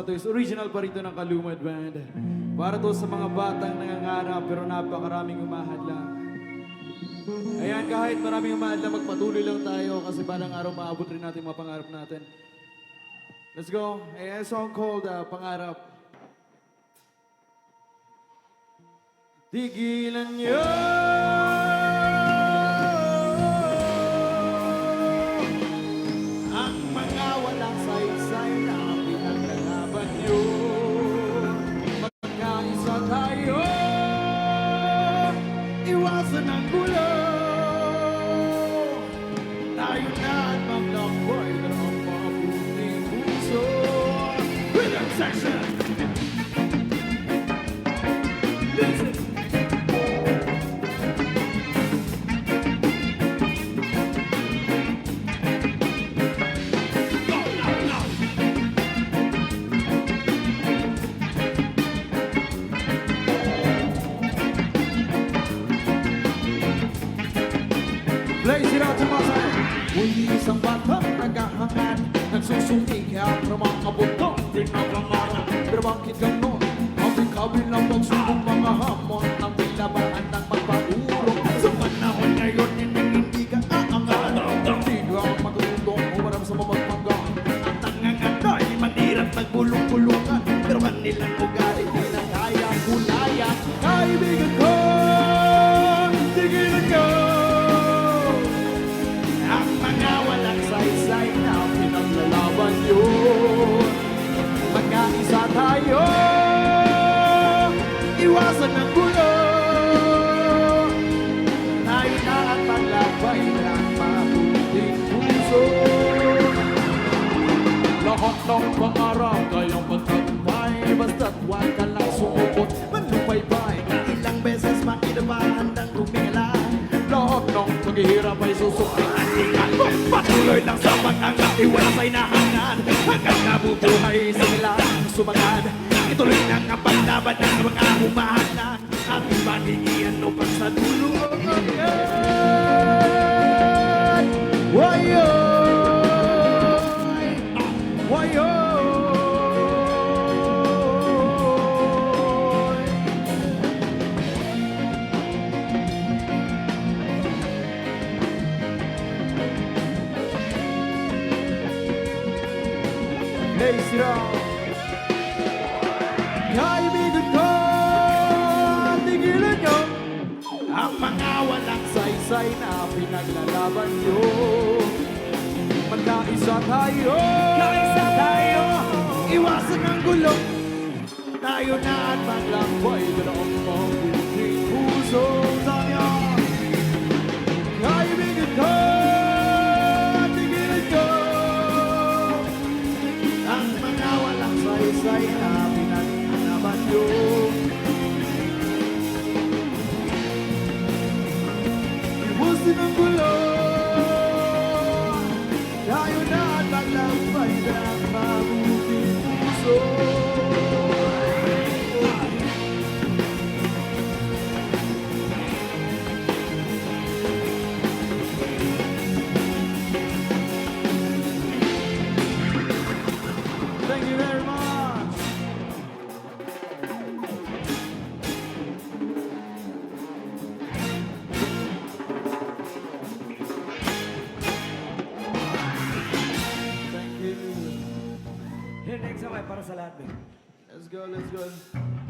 mga is original pa rito ng Kalumad Band. Para to sa mga batang nangangarap pero napakaraming umahadlang. Ayan, kahit maraming umahadlang, magpatuloy lang tayo kasi balang araw maabot rin natin mga pangarap natin. Let's go. Ayan, song called uh, Pangarap. Tigilan niyo Wili sa batang naghahangan Nagsusumig ang rumang abot pinaglanganan Pero bakit ganon? Kabi-kabi lang pagsubok mga hamon Ang bilabaan ng magpaurong Sa panahon ngayon hindi hindi ka aangat Hindi ka magulong Umarap sa mamagpanggan Ang tangangatay manirap nagbulong-bulungan Pero kanilang ugali Iwasan ang gulo. Tayo na at maglabay ng mabuting puso. Lahat ng pangarap kayang pagtagumpay Basta't huwag ka lang sumubot. Manubaybay Ilang beses makinabahan ng tumingala Lahat ng paghihirap ay susukian mo Patuloy lang sa pag-angat Iwalas ay nahangan Hanggang nabubuhay sa nilang sumangad alegria no passado do Oi, oi, oi, oi. Hey, Ciro. Mga walang saysay na pinaglalaban nyo. Magkaisa tayo Kaisa tayo Iwasan ang gulo. Tayo na at maglakbay Dalawang mabuting puso sa lahat. Let's go, let's go.